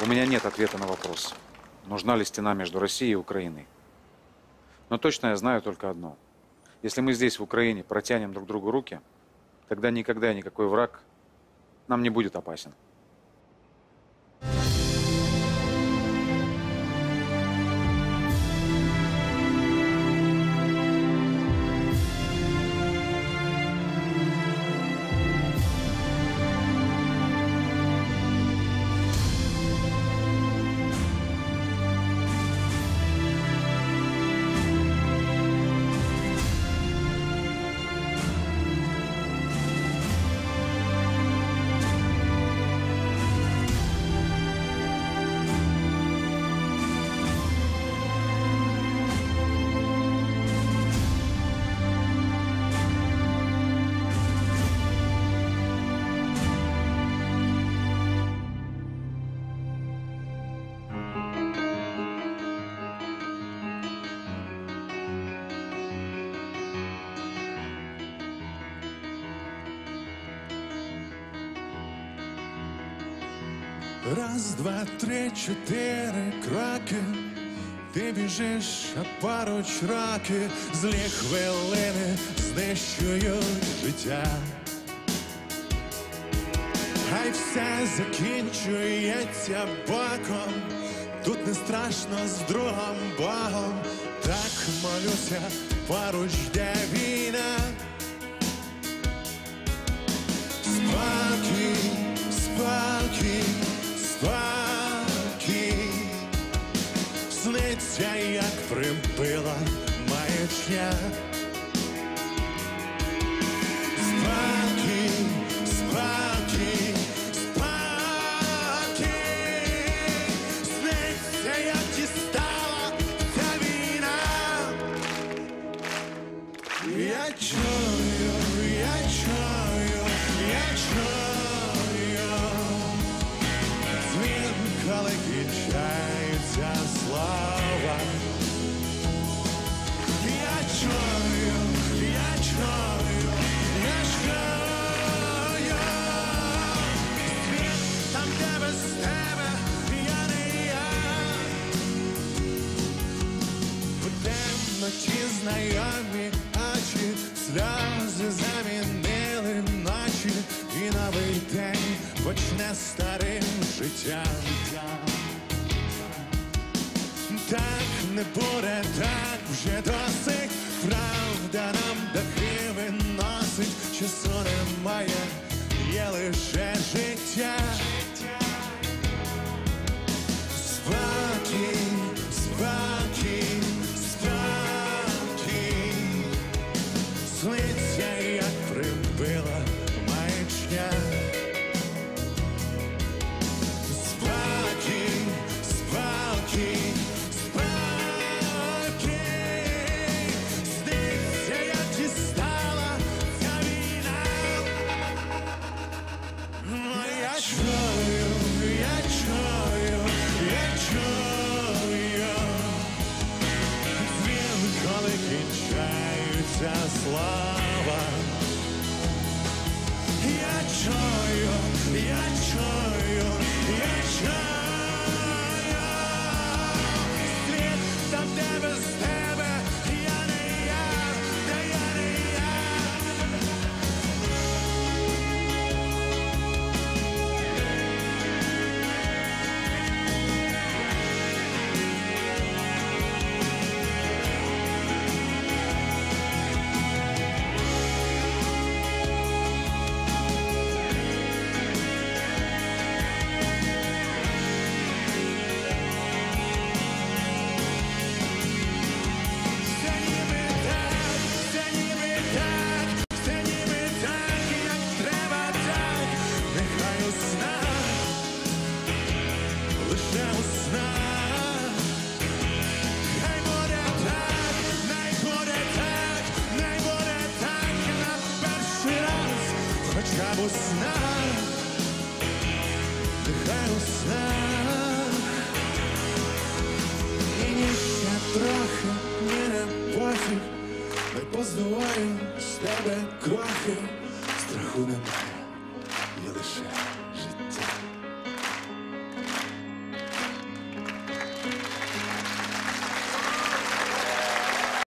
У меня нет ответа на вопрос, нужна ли стена между Россией и Украиной. Но точно я знаю только одно. Если мы здесь, в Украине, протянем друг другу руки, тогда никогда никакой враг нам не будет опасен. Раз, два, три, чотири кроки. Ти біжиш, а поруч роки, злі хвилини знищують життя. Хай все закінчується боком, тут не страшно з другом Богом, так молюся, поруч де війна. Сниться, як прибила маячня. Спокій, спокій, спокій, сниться, як дістала ця війна. Я чую, я чую, знайомі очі, сльози замінили ночі, і новий день почне старим життям. Так не буде, так вже досить. Чую, я чую, я чую хоча б у снах, нехай у снах. І ніщо трохи мені не пофіг, ми поздуваю з тебе крохи, страху немає.